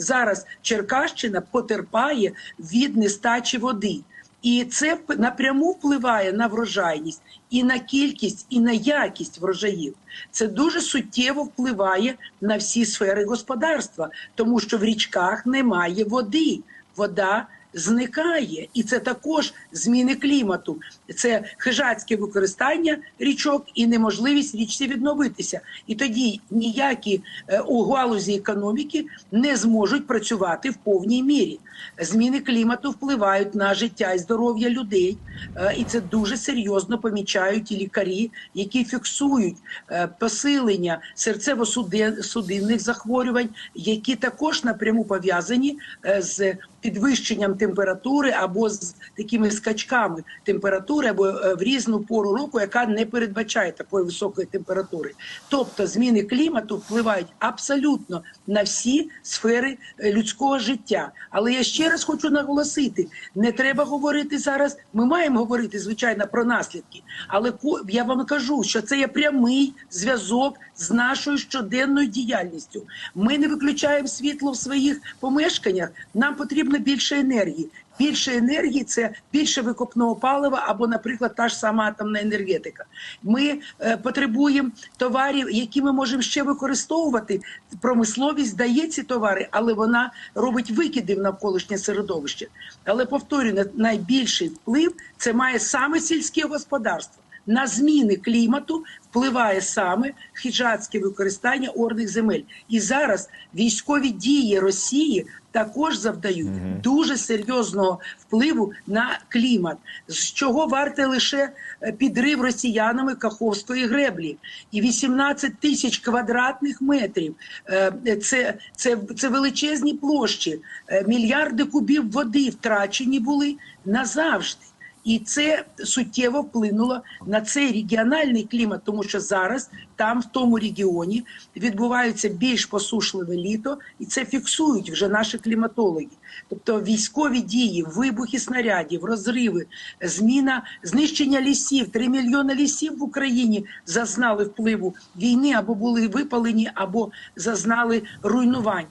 зараз Черкащина потерпає від нестачі води. І це напряму впливає на врожайність і на кількість, і на якість врожаїв. Це дуже суттєво впливає на всі сфери господарства, тому що в річках немає води. Вода зникає, і це також зміни клімату. Це хижацьке використання річок і неможливість річці відновитися. І тоді ніякі е, у галузі економіки не зможуть працювати в повній мірі. Зміни клімату впливають на життя і здоров'я людей, е, і це дуже серйозно помічають і лікарі, які фіксують е, посилення серцево-судинних захворювань, які також напряму пов'язані з підвищенням температури або з такими скачками температури, або е, в різну пору року, яка не передбачає такої високої температури. Тобто зміни клімату впливають абсолютно на всі сфери е, людського життя. Але я ще раз хочу наголосити: не треба говорити зараз. Ми маємо говорити звичайно про наслідки, але я вам кажу, що це є прямий зв'язок з нашою щоденною діяльністю. Ми не виключаємо світло в своїх помешканнях. Нам потрібно більше енергії. Більше енергії це більше викопного палива або, наприклад, та ж сама атомна енергетика. Ми е, потребуємо товарів, які ми можемо ще використовувати. Промисловість дає ці товари, але вона робить викиди в навколишнє середовище. Але повторюю, найбільший вплив це має саме сільське господарство. На зміни клімату впливає саме хижацьке використання орних земель. І зараз військові дії Росії також завдають дуже серйозного впливу на клімат, з чого варте лише е, підрив росіянами Каховської греблі. І 18 тисяч квадратних метрів е, це, це, це величезні площі, Е, мільярди кубів води втрачені були назавжди. І це суттєво вплинуло на цей регіональний клімат, тому що зараз там, в тому регіоні, відбувається більш посушливе літо, і це фіксують вже наші кліматологи. Тобто військові дії, вибухи снарядів, розриви, зміна знищення лісів. Три мільйони лісів в Україні зазнали впливу війни або були випалені, або зазнали руйнувань.